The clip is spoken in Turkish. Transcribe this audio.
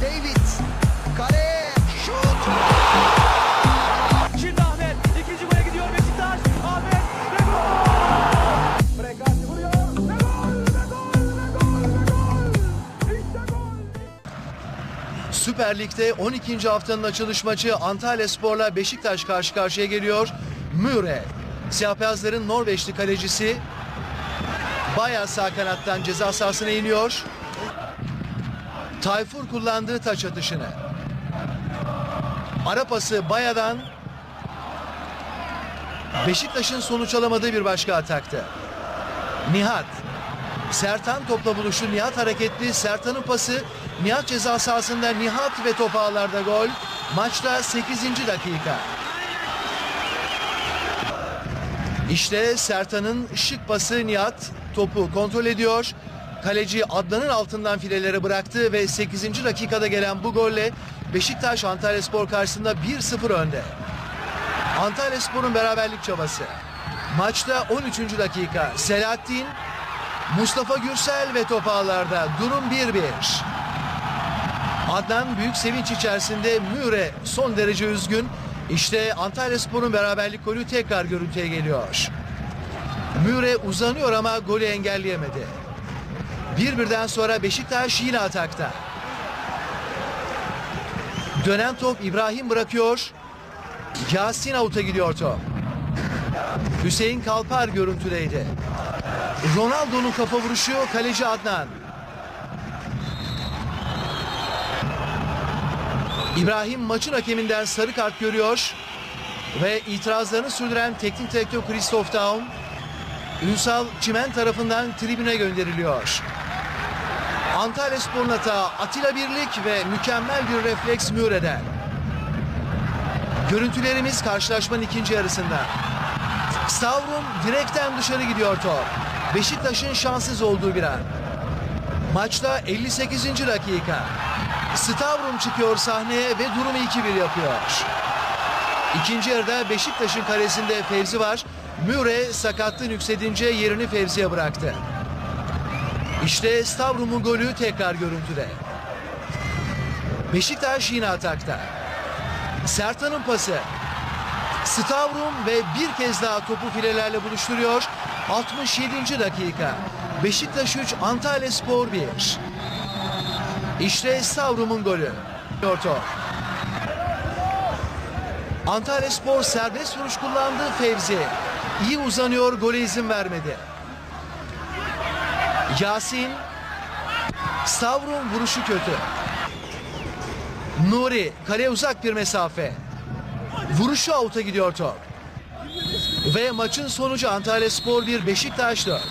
David. Kale. Şut. Şimdi Ahmet ikinci gole gidiyor Beşiktaş. Ahmet ve gol. Frekati vuruyor. Ve gol, ve gol, ve gol, ve gol. İşte gol. Süper Lig'de 12. haftanın açılış maçı Antalya Spor'la Beşiktaş karşı karşıya geliyor. Müre, Siyah Beyazların Norveçli kalecisi bayağı sağ kanattan ceza sahasına iniyor. Tayfur kullandığı taç atışını. Ara pası Baya'dan Beşiktaş'ın sonuç alamadığı bir başka ataktı. Nihat Sertan topla buluştu. Nihat hareketli. Sertan'ın pası Nihat ceza sahasında Nihat ve top ağlarda gol. Maçta 8. dakika. İşte Sertan'ın şık pası Nihat topu kontrol ediyor. Kaleci Adnan'ın altından filelere bıraktı ve 8. dakikada gelen bu golle Beşiktaş Antalya Spor karşısında 1-0 önde. Antalya Spor'un beraberlik çabası. Maçta 13. dakika Selahattin Mustafa Gürsel ve top ağlarda durum 1-1. Adnan büyük sevinç içerisinde Müre son derece üzgün. İşte Antalya Spor'un beraberlik golü tekrar görüntüye geliyor. Müre uzanıyor ama golü engelleyemedi. Bir birden sonra Beşiktaş yine atakta. Dönen top İbrahim bırakıyor. Yasin avuta gidiyor top. Hüseyin Kalpar görüntüdeydi. Ronaldo'nun kafa vuruşu kaleci Adnan. İbrahim maçın hakeminden sarı kart görüyor ve itirazlarını sürdüren teknik direktör Christoph Daum Ünsal Çimen tarafından tribüne gönderiliyor. Antalya Spor'un hata Atilla Birlik ve mükemmel bir refleks Müre'den. Görüntülerimiz karşılaşmanın ikinci yarısında. Stavrum direkten dışarı gidiyor top. Beşiktaş'ın şanssız olduğu bir an. Maçta 58. dakika. Stavrum çıkıyor sahneye ve durumu 2-1 yapıyor. İkinci yarıda Beşiktaş'ın kalesinde Fevzi var. Müre sakatlığın yükselince yerini Fevzi'ye bıraktı. İşte Stavrum'un golü tekrar görüntüde. Beşiktaş yine atakta. Sertan'ın pası. Stavrum ve bir kez daha topu filelerle buluşturuyor. 67. dakika. Beşiktaş 3, Antalya Spor 1. İşte Stavrum'un golü. Top. Antalya Spor serbest vuruş kullandı Fevzi. İyi uzanıyor, gole izin vermedi. Yasin. Stavrum vuruşu kötü. Nuri, kaleye uzak bir mesafe. Vuruşu avuta gidiyor top. Ve maçın sonucu Antalya Spor 1 Beşiktaş 4.